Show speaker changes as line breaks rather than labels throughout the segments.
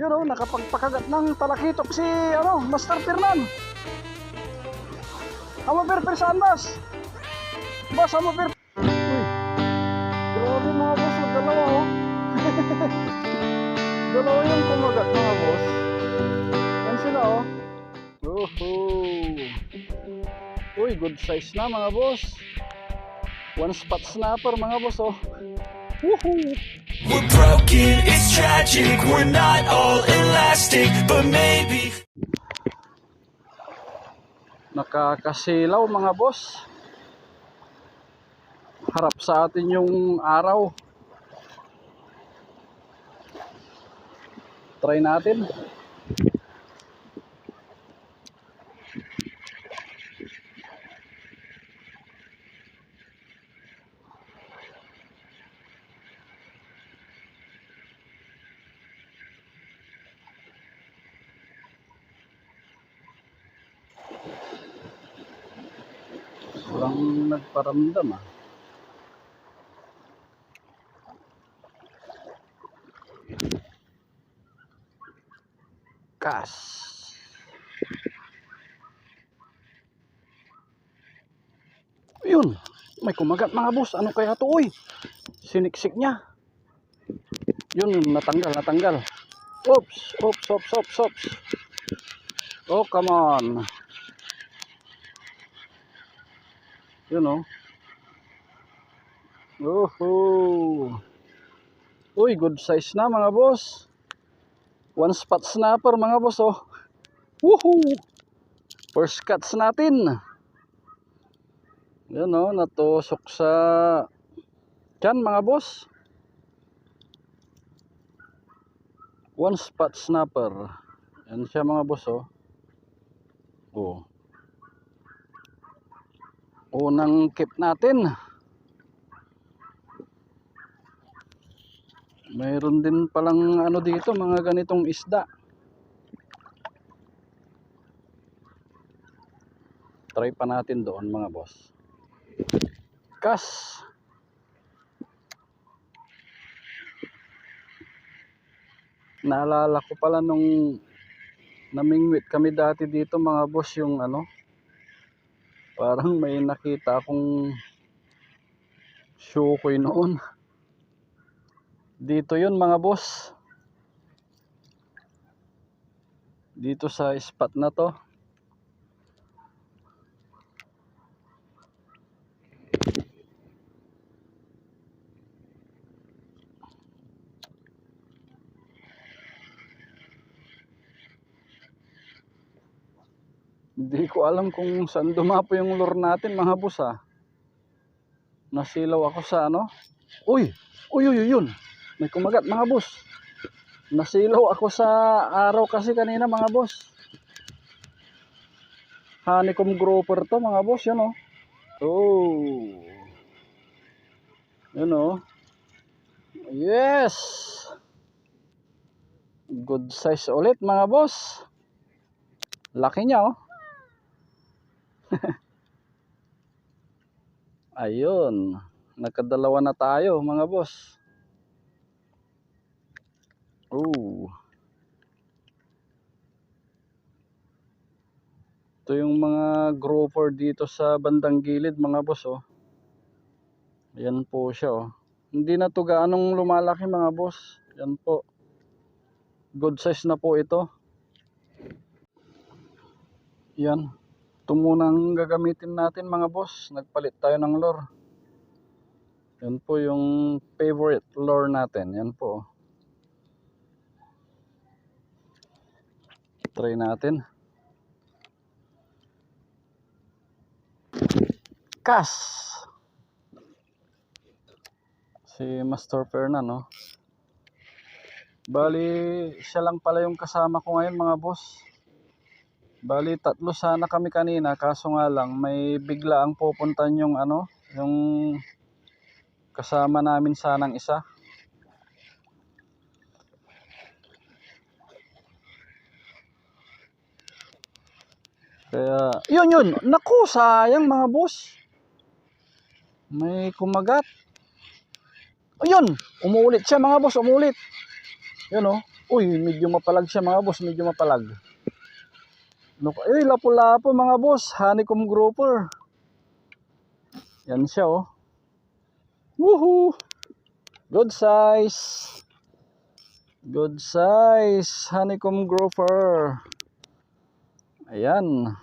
Yun oh, nakapagpakagat ng talakitok si ano, Master Fernan. Amo per saan, boss? Boss, amo per... Uy, grabe mga boss, oh, dalawa oh. dalawa yung kumagat mga boss. Yan sila oh. Oho. Uy, good size na mga boss. One spot snapper mga boss oh. Woohoo!
We're broken, it's tragic. We're not all elastic, but maybe.
Nakakasilaw mga boss. Harap sa atin yung araw. Try natin. Nagparamdam ah. Kas. Yun. May kumagat mga boss. Ano kaya to uy? Siniksik niya. Yun, natanggal, natanggal. Oops, oops, oops, oops, oops. Oh, come on. Yun oh. Woohoo! Uy, good size na mga boss. One spot snapper mga boss oh. Woohoo! First cuts natin. Yan oh, natusok sa Yan mga boss. One spot snapper. Yan siya mga boss oh. Oh. Unang kip natin. Mayroon din palang ano dito, mga ganitong isda. Try pa natin doon mga boss. Kas. Naalala ko pala nung namingwit kami dati dito mga boss yung ano. Parang may nakita akong shukoy noon. Dito yun mga boss. Dito sa spot na to. Hindi ko alam kung saan dumapo yung lure natin mga boss ah. Nasilaw ako sa ano. Uy! Uy, uy, uy, yun. May kumagat mga boss. Nasilaw ako sa araw kasi kanina mga boss. Honeycomb grouper to mga boss, yun oh. Oh. Yun oh. Yes! Good size ulit mga boss. Laki niya oh. Ayun. Nagkadalawa na tayo mga boss. Oh. Ito yung mga grouper dito sa bandang gilid mga boss oh. Yan po siya oh. Hindi na to gaanong lumalaki mga boss. Yan po. Good size na po ito. Yan. Ito muna ang gagamitin natin mga boss. Nagpalit tayo ng lure. Yan po yung favorite lure natin. Yan po. Try natin. Kas. Si Master Fernan, no? Bali, siya lang pala yung kasama ko ngayon mga boss. Bali, tatlo sana kami kanina, kaso nga lang, may bigla ang pupuntan yung ano, yung kasama namin sanang isa. Kaya, yun yun, naku, sayang mga boss. May kumagat. Ayun, umuulit siya mga boss, umuulit. Yun oh. Uy, medyo mapalag siya mga boss, medyo mapalag. No, eh, lapo-lapo mga boss, honeycomb grouper. Yan siya oh. Woohoo! Good size. Good size, honeycomb grouper. Ayan.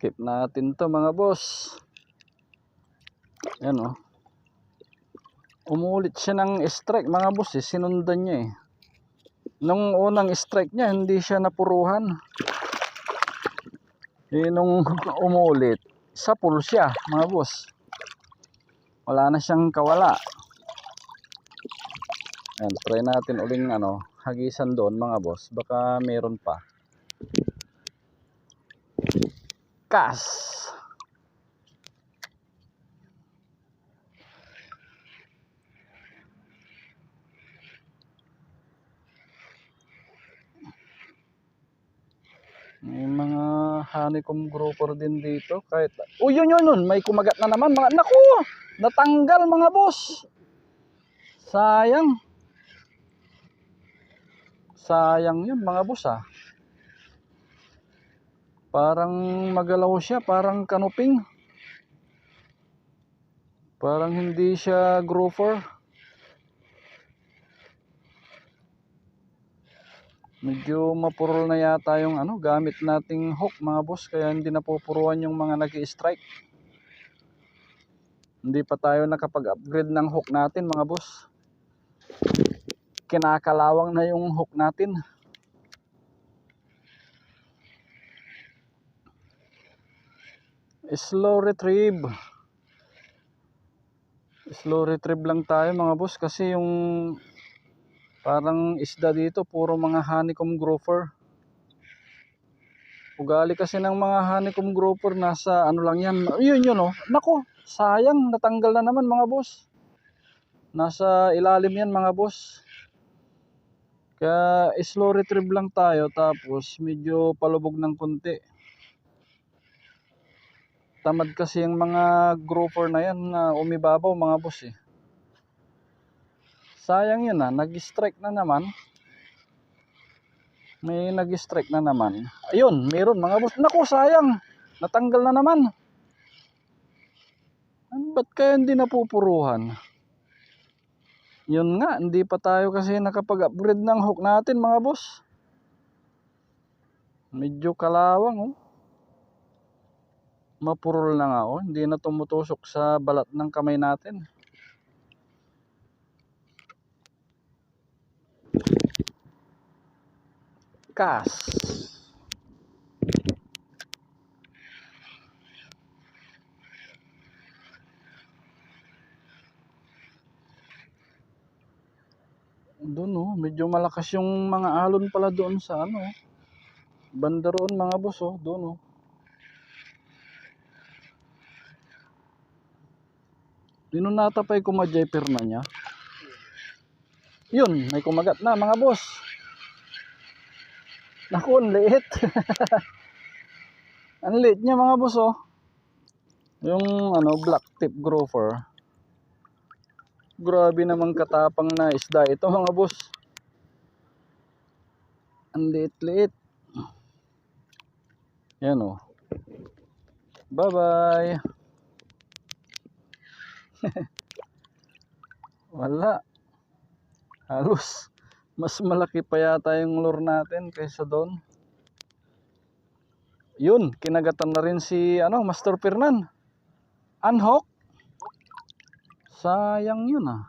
Keep natin to mga boss. Yan oh. Umulit siya ng strike mga boss eh. Sinundan niya eh. Nung unang strike niya, hindi siya napuruhan. Eh, nung umulit, sa pool siya mga boss. Wala na siyang kawala. Ayan, try natin uling ano, hagisan doon mga boss. Baka meron pa. Kas. May mga honeycomb grouper din dito. Kahit, oh yun yun yun, may kumagat na naman. Mga, naku, natanggal mga boss. Sayang. Sayang yun mga boss ah. Parang magalaw siya, parang kanuping. Parang hindi siya grouper. Medyo mapurol na yata yung ano, gamit nating hook mga boss. Kaya hindi napupuruan yung mga nag strike Hindi pa tayo nakapag-upgrade ng hook natin mga boss. Kinakalawang na yung hook natin. Slow retrieve. Slow retrieve lang tayo mga boss kasi yung parang isda dito puro mga honeycomb grouper. Ugali kasi ng mga honeycomb grouper nasa ano lang yan. Yun yun oh. Nako, sayang natanggal na naman mga boss. Nasa ilalim yan mga boss. Kaya slow retrieve lang tayo tapos medyo palubog ng konti. Tamad kasi yung mga grouper na yan na umibabaw mga boss eh. Sayang yun ah, nag-strike na naman. May nag-strike na naman. Ayun, meron mga boss. Naku, sayang. Natanggal na naman. Ano, ba't kaya hindi napupuruhan? Yun nga, hindi pa tayo kasi nakapag-upgrade ng hook natin mga boss. Medyo kalawang oh. Mapurol na nga oh. Hindi na tumutusok sa balat ng kamay natin. Kas. Doon oh, medyo malakas yung mga alon pala doon sa ano. oh. Banda roon mga boss oh, doon oh. Ninunatapay ko ma-jayper na niya. Yun, may kumagat na mga boss. Naku, ang liit. ang liit niya mga boss oh. Yung ano, black tip grouper. Grabe namang katapang na isda ito mga boss. Ang liit-liit. Yan oh. Bye-bye. Wala. Halos mas malaki pa yata yung lure natin kaysa doon. Yun, kinagatan na rin si ano, Master Fernan. Unhook. Sayang yun ah.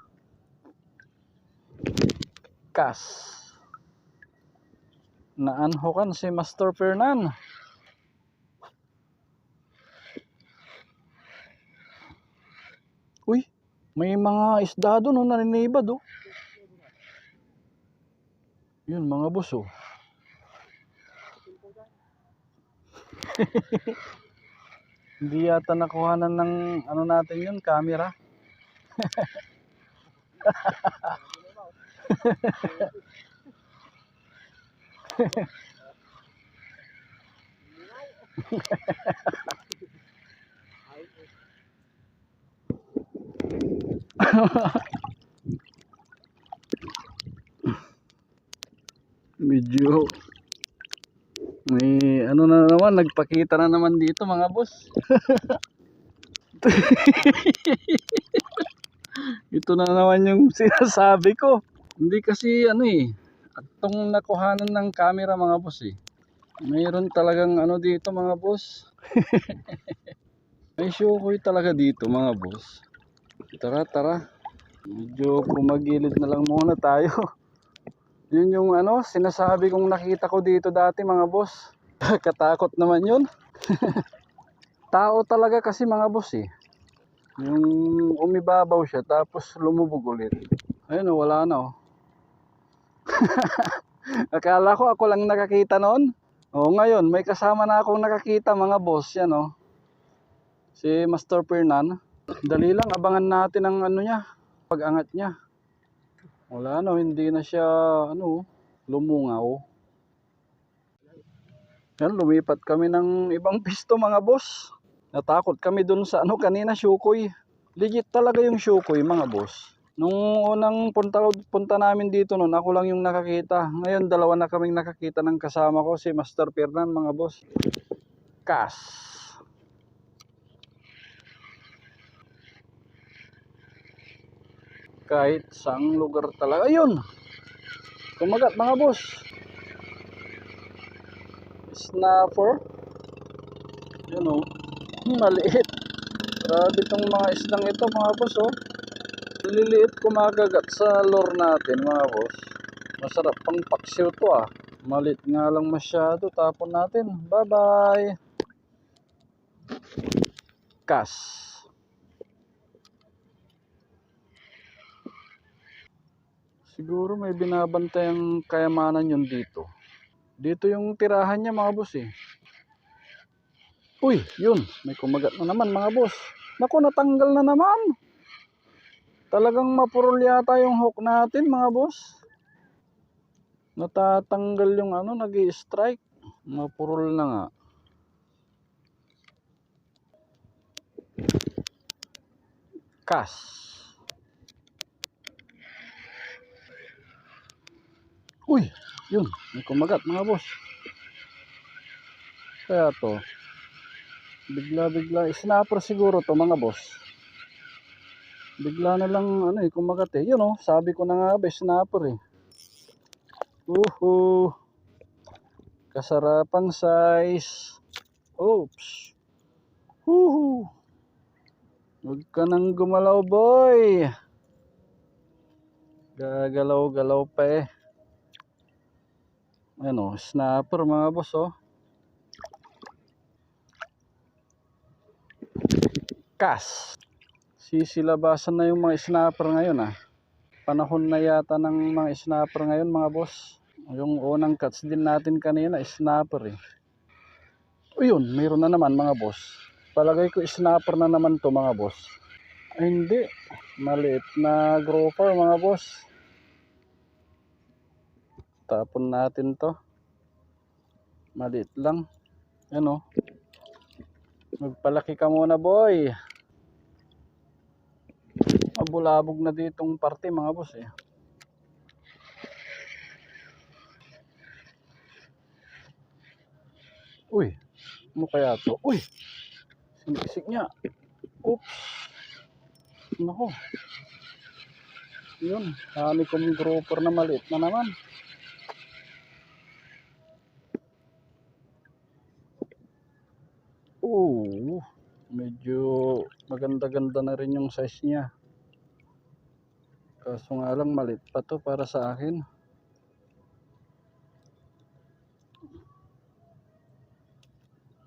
Kas. Na-unhookan si Master Fernan. Uy, may mga isda doon oh, naninibad oh. Yun mga boss oh. Hindi yata nakuhanan ng ano natin yun, camera. Medyo may ano na naman, nagpakita na naman dito mga boss. Ito na naman yung sinasabi ko. Hindi kasi ano eh, atong nakuhanan ng camera mga boss eh. Mayroon talagang ano dito mga boss. May shukoy talaga dito mga boss. Tara tara. Medyo pumagilid na lang muna tayo. Yun yung ano, sinasabi kong nakita ko dito dati mga boss. Katakot naman yun. Tao talaga kasi mga boss eh. Yung umibabaw siya tapos lumubog ulit. Ayun oh, wala na oh. Akala ko ako lang nakakita noon. Oh, ngayon may kasama na akong nakakita mga boss yan oh. Si Master Fernan. Dali lang abangan natin ang ano niya, pag-angat niya. Wala no, hindi na siya ano, lumungaw. Yan, lumipat kami ng ibang pisto mga boss. Natakot kami dun sa ano kanina, Shukoy. Legit talaga yung Shukoy mga boss. Nung unang punta, punta namin dito noon, ako lang yung nakakita. Ngayon, dalawa na kaming nakakita ng kasama ko, si Master Fernan mga boss. Kas. Kahit saang lugar talaga. Ayun! Kumagat mga boss. Snapper. Yun o. Maliit. Grabe itong mga isdang ito mga boss oh. Liliit kumakagat sa lure natin mga boss. Masarap pang paksiw to ah. Malit nga lang masyado. Tapon natin. Bye bye. Kas. Siguro may binabantayang kayamanan yun dito. Dito yung tirahan niya mga boss eh. Uy, yun. May kumagat na naman mga boss. Naku, natanggal na naman. Talagang mapurol yata yung hook natin mga boss. Natatanggal yung ano, nag strike Mapurol na nga. Kas. Uy, yun. May kumagat mga boss. Kaya to. Bigla-bigla. Snapper siguro to mga boss. Bigla na lang ano eh, kumagat eh. Yun oh, sabi ko na nga ba, snapper eh. Uhu. Kasarapang size. Oops. Uhu. Huwag ka nang gumalaw boy. Gagalaw-galaw pa eh. Ano, snapper mga boss oh. Kas. Sisilabasan na yung mga snapper ngayon ah. Panahon na yata ng mga snapper ngayon mga boss. Yung unang cuts din natin kanina snapper eh. O yun, mayroon na naman mga boss. Palagay ko snapper na naman to mga boss. Ay hindi. Maliit na grouper mga boss. Tapon natin to. Maliit lang. Ano? Magpalaki ka muna boy. Mabulabog na ditong parte mga boss eh. Uy, ano kaya to? Uy, sinisik niya. Oops. Nako. Yun, honeycomb grouper na maliit na naman. Oo, medyo maganda-ganda na rin yung size niya. Kaso nga lang malit pa to para sa akin.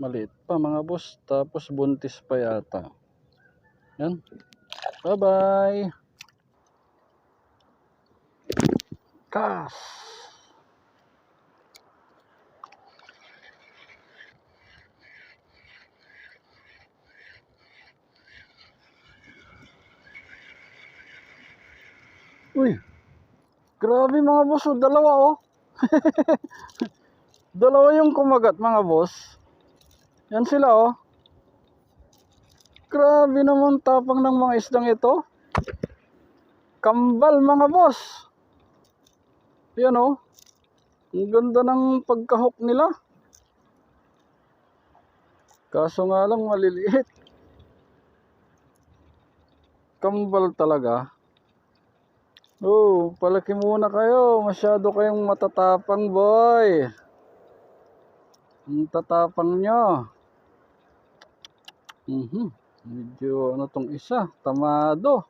Maliit pa mga boss, tapos buntis pa yata. Yan. Bye-bye. Kas. Uy. Grabe mga boss, oh, dalawa oh. dalawa yung kumagat mga boss. Yan sila oh. Grabe naman tapang ng mga isdang ito. Kambal mga boss. Yan oh. Ang ganda ng pagkahok nila. Kaso nga lang maliliit. Kambal talaga. Oh, palaki muna kayo. Masyado kayong matatapang, boy. Ang tatapang nyo. Mhm. Medyo ano tong isa, tamado.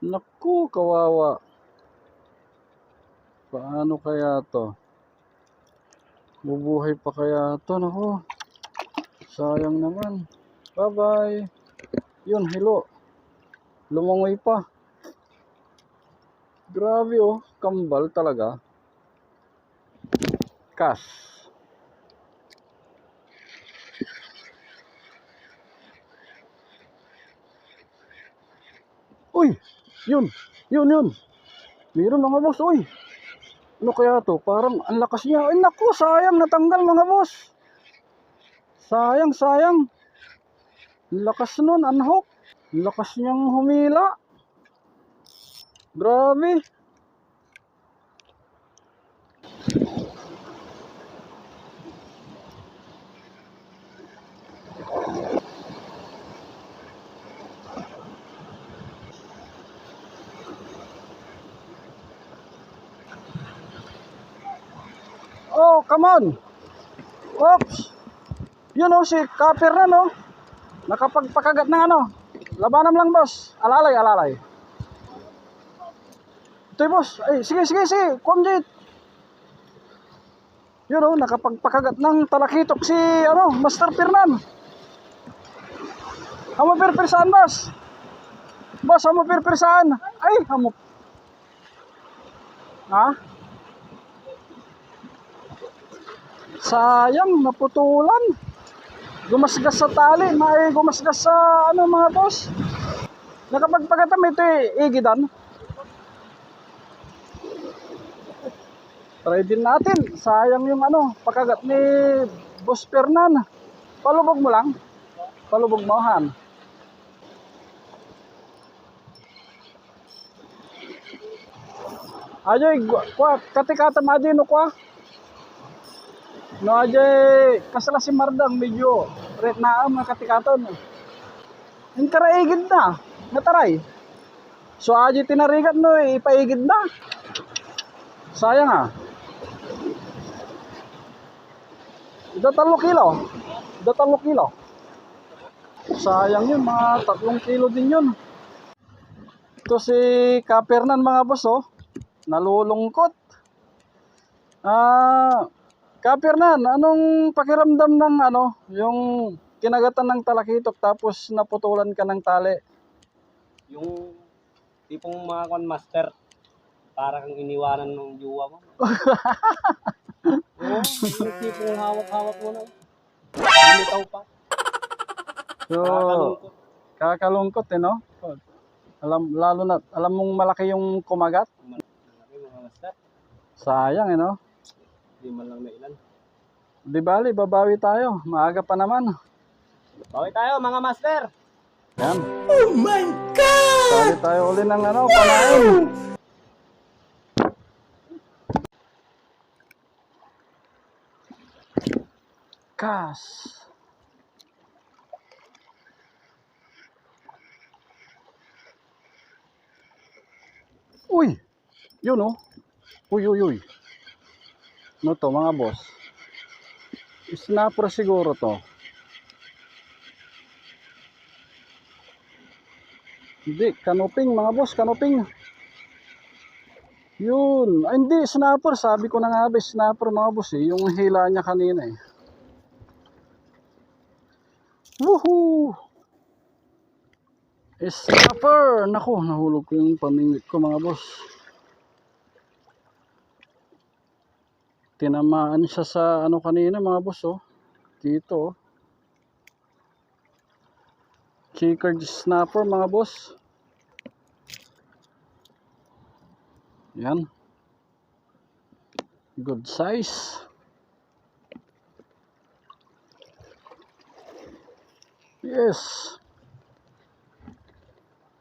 Naku, kawawa. Paano kaya to? Bubuhay pa kaya to? Naku. Sayang naman. Bye-bye. Yun, hello. Lumangoy pa. Grabe oh, kambal talaga. Cash. Uy, yun, yun, yun. Meron mga boss, uy. Ano kaya to? Parang ang lakas niya. Ay naku, sayang natanggal mga boss. Sayang, sayang. Ang lakas nun. Ang lakas niyang humila. Grabe. Oh, come on. Oops. Yun oh, si Kapir na no. Nakapagpakagat ng ano. Labanan lang boss. Alalay, alalay. Ito boss. Ay, sige, sige, sige. Kumjit. Yun oh, nakapagpakagat ng talakitok si ano, Master Pirnan. Hamo pirpirsaan, boss. Boss, hamo pirpirsaan. Ay, hamo. Ha? Sayang, naputulan. Gumasgas sa tali, may gumasgas sa ano mga boss. Nakapagpagatam ito eh, igidan. Try din natin. Sayang yung ano, pagkagat ni Boss Fernan. Palubog mo lang. Palubog mo, Han. Ajoy, kwa, katikata maji no kwa. No ajay, kasala si Mardang medyo ret na ang katikaton. Yung karaigid na, nataray. So aji tinarigat no, ipaigid na. Sayang ah. Datalo kilo. Datalo kilo. Sayang yun, mga tatlong kilo din yun. Ito si Kapernan mga boss oh. Nalulungkot. Ah, Kapernan, anong pakiramdam ng ano, yung kinagatan ng talakitok tapos naputulan ka ng tali?
Yung tipong mga con master, para kang iniwanan ng juwa mo. Oo, yung tipong hawak-hawak mo na. Lumitaw pa.
So,
Nakakalungkot.
kakalungkot eh, no? Alam, lalo na, alam mong malaki yung kumagat?
Malaki mga master,
Sayang eh, no?
di man lang nailan.
Di bali, babawi tayo. Maaga pa naman.
Bawi tayo mga master!
Yan. Oh my God! Sali tayo uli ng ano, panain. Kas. Uy! Yun oh. Uy, uy, uy. Ano to mga boss? Snapper siguro to. Hindi, kanoping mga boss, kanoping. Yun. Ay, hindi, snapper. Sabi ko na nga ba, snapper mga boss eh. Yung hila niya kanina eh. Woohoo! Snapper! Naku, nahulog ko yung pamingwit ko mga boss. Tinamaan siya sa ano kanina mga boss oh. Dito oh. Chicard snapper mga boss. Yan. Good size. Yes.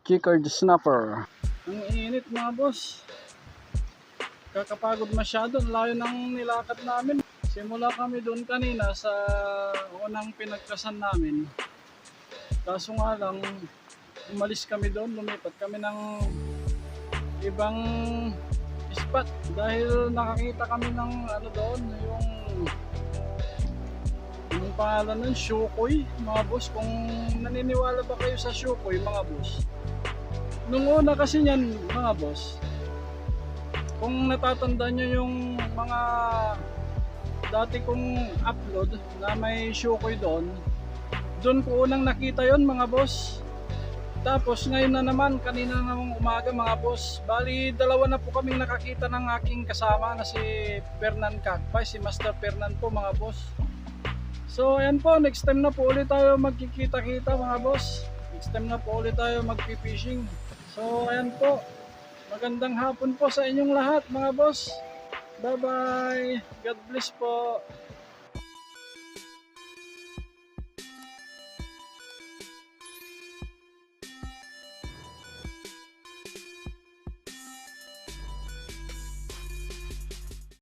Chicard snapper. Ang init mga boss. kakapagod masyado. Ang Layo ng nilakad namin. Simula kami doon kanina sa unang pinagkasan namin. Kaso nga lang, umalis kami doon, lumipat kami ng ibang spot dahil nakakita kami ng ano doon, yung yung pangalan nun, Shukoy, mga boss. Kung naniniwala ba kayo sa Shukoy, mga boss? Nung una kasi niyan, mga boss, kung natatanda nyo yung mga dati kong upload na may Shukoy doon, doon ko unang nakita yon mga boss. Tapos ngayon na naman, kanina namang umaga mga boss, bali dalawa na po kaming nakakita ng aking kasama na si Fernan Cagpay, si Master Fernan po mga boss. So ayan po, next time na po ulit tayo magkikita-kita mga boss. Next time na po ulit tayo magpipishing. So ayan po, magandang hapon po sa inyong lahat mga boss. Bye bye, God bless po.